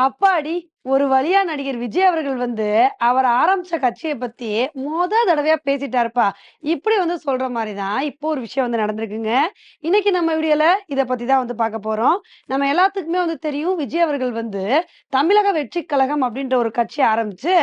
அப்பாடி! ஒரு வழியா நடிகர் விஜய் அவர்கள் வந்து, அவர் ஆரம்பிச்ச கட்சியை பத்தி மொத தடவையா பேசிட்டாருப்பா. இப்படி வந்து சொல்ற மாதிரிதான் தான், இப்போ ஒரு விஷயம் வந்து நடந்திருக்குங்க. இன்னைக்கு நம்ம வீடியோல இதை பத்தி தான் வந்து பார்க்க போறோம். நம்ம எல்லாத்துக்குமே வந்து தெரியும், விஜய் அவர்கள் வந்து தமிழக வெற்றி கழகம் அப்படின்ற ஒரு கட்சி ஆரம்பிச்சு,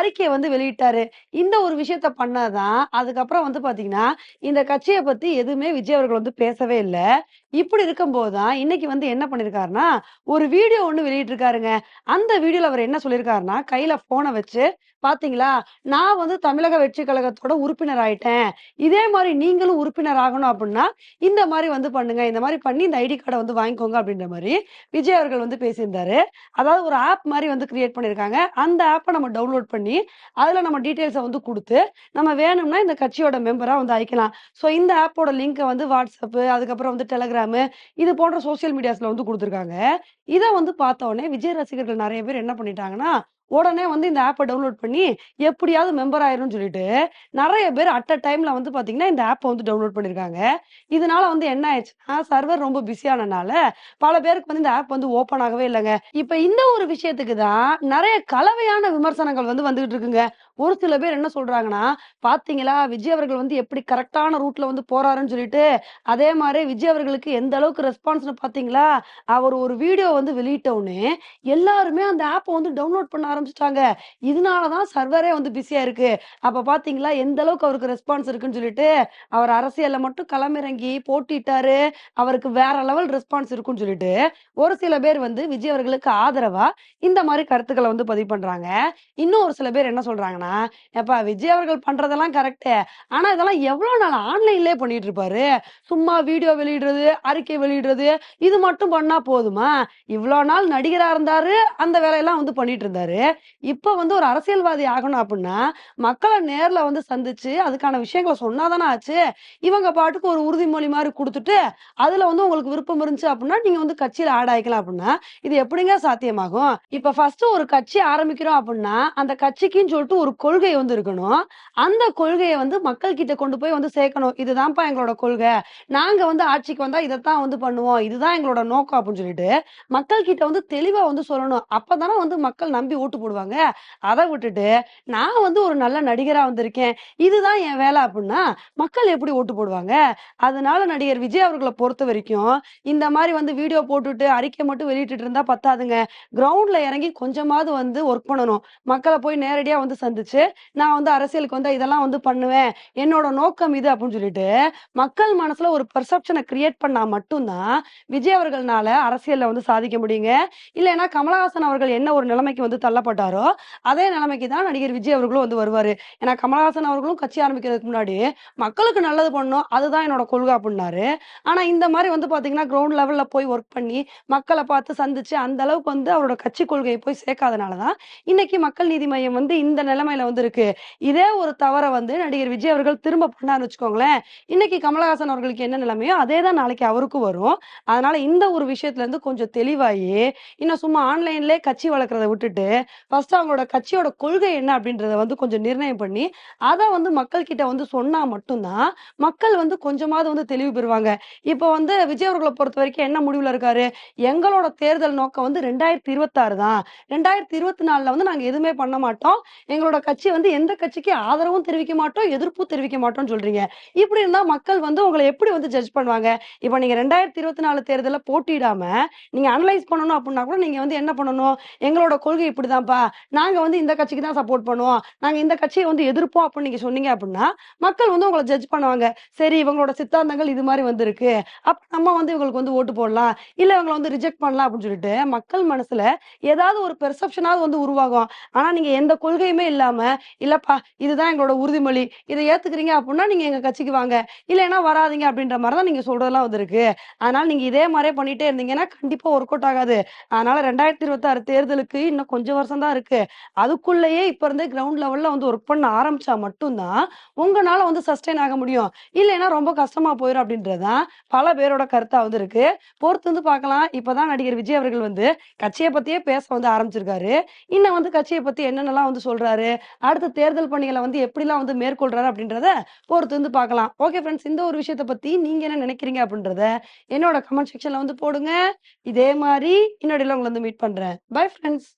அறிக்கையை வந்து வெளியிட்டாரு. இந்த ஒரு விஷயத்த பண்ணாதான், அதுக்கப்புறம் வந்து பார்த்தீங்கன்னா, இந்த கட்சியை பத்தி எதுவுமே விஜய் அவர்கள் வந்து பேசவே இல்லை இப்படி இருக்கும்போது தான், இன்னைக்கு வந்து என்ன பண்ணியிருக்காருன்னா, ஒரு வீடியோ ஒண்ணு வெளியிட்டிருக்காருங்க. அந்த வீடியோல அவர் என்ன சொல்லியிருக்காருன்னா, கையில போனை வச்சு, "பாத்தீங்களா, நான் வந்து தமிழக வெற்றி கழகத்தோட உறுப்பினர் ஆயிட்டேன். இதே மாதிரி நீங்களும் உறுப்பினர் ஆகணும் அப்படின்னா இந்த மாதிரி வந்து பண்ணுங்க. இந்த மாதிரி பண்ணி இந்த ஐடி கார்டை வந்து வாங்கிக்கோங்க." அப்படின்ற மாதிரி விஜய் அவர்கள் வந்து பேசியிருந்தாரு. அதாவது ஒரு ஆப் மாதிரி வந்து கிரியேட் பண்ணியிருக்காங்க. அந்த ஆப்ப நம்ம டவுன்லோட் பண்ணி, அதுல நம்ம டீட்டெயில்ஸை வந்து குடுத்து, நம்ம வேணும்னா இந்த கட்சியோட மெம்பரா வந்து ஆயிக்கலாம். ஸோ இந்த ஆப்போட லிங்கை வந்து வாட்ஸ்அப் அதுக்கப்புறம் வந்து டெலகிராமு இது போன்ற சோசியல் மீடியாஸ்ல வந்து குடுத்துருக்காங்க. இதை வந்து பார்த்த உடனே விஜய் ரசிகர்கள் நிறைய பேர் என்ன பண்ணிட்டாங்கன்னா, உடனே வந்து இந்த ஆப்பை டவுன்லோட் பண்ணி, எப்படியாவது மெம்பர் ஆயிரும்னு சொல்லிட்டு, நிறைய பேர் அட் அ டைம்ல வந்து பார்த்தீங்கன்னா, இந்த ஆப்பை வந்து டவுன்லோட் பண்ணியிருக்காங்க. இதனால வந்து என்ன ஆயிடுச்சுன்னா, சர்வர் ரொம்ப பிஸியானனால பல பேருக்கு வந்து இந்த ஆப் வந்து ஓப்பன் ஆகவே இல்லைங்க இப்ப இந்த ஒரு விஷயத்துக்கு தான் நிறைய கலவையான விமர்சனங்கள் வந்து வந்துகிட்டு இருக்குங்க. ஒரு சில பேர் என்ன சொல்றாங்கன்னா, "பாத்தீங்களா, விஜய் அவர்கள் வந்து எப்படி கரெக்டான ரூட்ல வந்து போறாருன்னு சொல்லிட்டு, அதே மாதிரி விஜய் அவர்களுக்கு எந்த அளவுக்கு ரெஸ்பான்ஸ்னு பாத்தீங்களா? அவர் ஒரு வீடியோ வந்து வெளியிட்டவுடனே எல்லாருமே அந்த ஆப்பை வந்து டவுன்லோட் பண்ண ஆரம்பிச்சிட்டாங்க இதனால தான் சர்வரே வந்து பிஸியா இருக்கு. அப்ப பாத்தீங்களா, எந்த அளவுக்கு அவருக்கு ரெஸ்பான்ஸ் இருக்குன்னு சொல்லிட்டு, அவர் அரசியல்ல மட்டும் களமிறங்கி போட்டிட்டாரு அவருக்கு வேற லெவல் ரெஸ்பான்ஸ் இருக்குன்னு சொல்லிட்டு, ஒரு சில பேர் வந்து விஜய் அவர்களுக்கு ஆதரவா இந்த மாதிரி கருத்துக்களை வந்து பதிவு பண்றாங்க. இன்னும் ஒரு சில பேர் என்ன சொல்றாங்கன்னா, "ஏப்பா விஜய் அவர்கள் பண்றதெல்லாம் கரெக்டு ஆனா இதெல்லாம் எவ்வளவு நாள் ஆன்லைன்லயே பண்ணிட்டு இருப்பாரு. சும்மா வீடியோ வெளியிடுறது, அறிக்கை வெளியிடுறது, இது மட்டும் பண்ணா போதுமா? இவ்வளவு நாள் நடிகரா இருந்தாரு, அந்த வேலையெல்லாம் வந்து பண்ணிட்டு இருந்தாரு. இப்ப வந்து ஒரு அரசியல்வாதி ஆகணும் அப்படின்னா மக்களை நேர்ல வந்து சந்திச்சு, அதுக்கான விஷயங்களை சொன்னா தானே ஆச்சு. இவங்க பாட்டுக்கு ஒரு உறுதிமொழி மாதிரி கொடுத்துட்டு அதுல வந்து உங்களுக்கு விருப்பம் இருந்துச்சு அப்படின்னா நீங்க வந்து கட்சியில ஆட் ஆயிக்கலாம் அப்படின்னா இது எப்படிங்க சாத்தியமாகும்? இப்ப ஃபர்ஸ்ட் ஒரு கட்சி ஆரம்பிக்கிறோம் அப்படின்னா அந்த கட்சிக்குன்னு சொல்லிட்டு ஒரு கொள்கை வந்து இருக்கணும். அந்த கொள்கையை வந்து மக்கள் கிட்ட கொண்டு போய் வந்து சேர்க்கணும். இதுதான்ப்பா எங்களோட கொள்கை. நாங்க வந்து ஆட்சிக்கு வந்தா இதைத்தான் வந்து பண்ணுவோம். இதுதான் எங்களோட நோக்கம் அப்படின்னு சொல்லிட்டு, மக்கள் கிட்ட வந்து தெளிவா வந்து சொல்லணும். அப்பதானே வந்து மக்கள் நம்பி ஓட்டு போடுவாங்க. அதை விட்டுட்டு, நான் வந்து ஒரு நல்ல நடிகரா வந்திருக்கேன். இதுதான் என் வேலை அப்படின்னா மக்கள் எப்படி ஓட்டு போடுவாங்க? அதனால நடிகர் விஜய் அவர்களை பொறுத்த வரைக்கும் இந்த மாதிரி வந்து வீடியோ போட்டுட்டு, அறிக்கை மட்டும் வெளியிட்டு இருந்தா பத்தாதுங்க. கிரவுண்ட்ல இறங்கி கொஞ்சமாவது வந்து ஒர்க் பண்ணணும். மக்களை போய் நேரடியா வந்து சந்திச்சு, நான் வந்து அரசியலுக்கு வந்து இதெல்லாம் வந்து பண்ணுவேன். என்னோட நோக்கம் இது அப்படின்னு சொல்லிட்டு, மக்கள் மனசுல ஒரு பெர்செப்ஷனை கிரியேட் பண்ணா மட்டும் தான், விஜய் அவர்கள்னால அரசியல்ல வந்து சாதிக்க முடியுங்க. இல்லைன்னா கமலஹாசன் அவர்கள் என்ன ஒரு நிலைமைக்கு வந்து தள்ளப்பட்டாரோ, அதே நிலைமைக்கு தான் நடிகர் விஜய் அவர்களும் வந்து வருவாரு. ஏன்னா கமலஹாசன் அவர்களும் கட்சி ஆரம்பிக்கிறதுக்கு முன்னாடி, மக்களுக்கு நல்லது பண்ணணும். அதுதான் என்னோட கொள்கை அப்படின்னாரு ஆனா இந்த மாதிரி வந்து பாத்தீங்கன்னா கிரவுண்ட் லெவல்ல போய் ஒர்க் பண்ணி, மக்களை பார்த்து சந்திச்சு, அந்த அளவுக்கு வந்து அவரோட கட்சி கொள்கையை போய் சேர்க்காதனால தான், இன்னைக்கு மக்கள் நீதி மையம் வந்து இந்த நிலைமையில வந்து இருக்கு. இதே ஒரு தவறை வந்து நடிகர் விஜய் அவர்கள் திரும்ப பண்ணாருன்னு வச்சுக்கோங்களேன், இன்னைக்கு கமலஹாசன் அவர்களுக்கு என்ன நிலைமையோ, அதே தான் நாளைக்கு அவருக்கும் வரும். அதனால இந்த ஒரு விஷயத்துல இருந்து கொஞ்சம் தெளிவாகி இன்னும் சும்மா ஆன்லைன்லயே கட்சி வளர்க்கறத விட்டுட்டு, ஃபர்ஸ்ட் அவங்களோட கட்சியோட கொள்கை என்ன அப்படின்றத வந்து கொஞ்சம் நிர்ணயம் பண்ணி, அதை வந்து மக்கள் கிட்ட வந்து சொன்னா மட்டும்தான் மக்கள் வந்து கொஞ்சமாவது வந்து தெளிவு பெறுவாங்க. இப்ப வந்து விஜய் அவர்களை பொறுத்த வரைக்கும் என்ன முடிவுல இருக்காரு? எங்களோட தேர்தல் நோக்கம் வந்து 2026 தான். 2024ல வந்து நாங்க எதுவுமே பண்ண மாட்டோம். எங்களோட கட்சி வந்து எந்த கட்சிக்கு ஆதரவும் தெரிவிக்க மாட்டோம், எதிர்ப்பும் தெரிவிக்க மாட்டோம்னு சொல்றீங்க. இப்படி இருந்தா மக்கள் வந்து உங்களை எப்படி வந்து ஜட்ஜ் பண்ணுவாங்க? இப்ப நீங்க ரெண்டாயிரத்தி இருபத்தி நாலு தேர்தலில் போட்டியிடாம, நீங்க அனலைஸ் பண்ணணும் அப்படின்னா கூட நீங்க வந்து என்ன பண்ணணும்? எங்களோட கொள்கை இப்படிதான்ப்பா. நாங்க வந்து இந்த கட்சிக்கு தான் சப்போர்ட் பண்ணுவோம். நாங்க இந்த கட்சியை வந்து எதிர்ப்போம் அப்படின்னு நீங்க சொன்னீங்க அப்படின்னா மக்கள் வந்து உங்களை ஜட்ஜ் பண்ணுவாங்க. சரி இவங்களோட சித்தாந்தங்கள் இது மாதிரி வந்திருக்கு. அப்ப நம்ம வந்து இவங்களுக்கு வந்து ஓட்டு போடலாம். இல்ல இவங்கள வந்து ரிஜெக்ட் பண்ணலாம் அப்படின்னு சொல்லிட்டு, மக்கள் மனசுல ஏதாவது ஒரு பெர்செப்ஷனாவது வந்து உருவாகும். ஆனா நீங்க எந்த கொள்கையுமே இல்லாம, இல்லப்பா இதுதான் எங்களோட உறுதிமொழி. இதை ஏத்துக்கிறீங்க அப்படின்னா நீங்க எங்க கட்சிக்கு வாங்க. இல்லைன்னா வராதீங்க அப்படின்ற மாதிரி தான் நீங்க சொல்றதெல்லாம் வந்திருக்கு அதனால நீங்க இதே மாதிரியே பண்ணிட்டே இருந்தீங்கன்னா, கண்டிப்பா ஒர்க் அவுட் ஆகாது. அதனால 2026 தேர்தலுக்கு இன்னும் கொஞ்சம் வருஷம் தான் இருக்கு. அதுக்குள்ளேயே இப்ப இருந்தே கிரவுண்ட் லெவல்ல வந்து ஒர்க் பண்ண ஆரம்பிச்சா மட்டும்தான் உங்களால வந்து சஸ்டெயின் ஆக முடியும். இல்லைன்னா ரொம்ப கஷ்டமா போயிடும் அப்டின்றது தான் பல பேரோட கருத்தா வந்து இருக்கு. பொறுத்து வந்து பார்க்கலாம். இப்பதான் நடிகர் விஜய் அவர்கள் வந்து கட்சியை பத்தியே பேச வந்து ஆரம்பிச்சிருக்காரு. இன்னும் வந்து கட்சியை பத்தி என்னென்னலாம் வந்து சொல்றாரு? அடுத்த தேர்தல் பணிகளை வந்து எப்படிலாம் வந்து மேற்கொள்றாரு அப்படின்றத பொறுத்து வந்து பார்க்கலாம். ஓகே ஃப்ரெண்ட்ஸ் இந்த ஒரு விஷயத்த பத்தி நீங்க என்ன நினைக்கிறீங்க அப்படின்றத என்னோட கமெண்ட் செக்ஷன்ல வந்து போடுங்க. இதே மாதிரி இன்னொடையில உங்கள வந்து மீட் பண்றேன். Bye friends.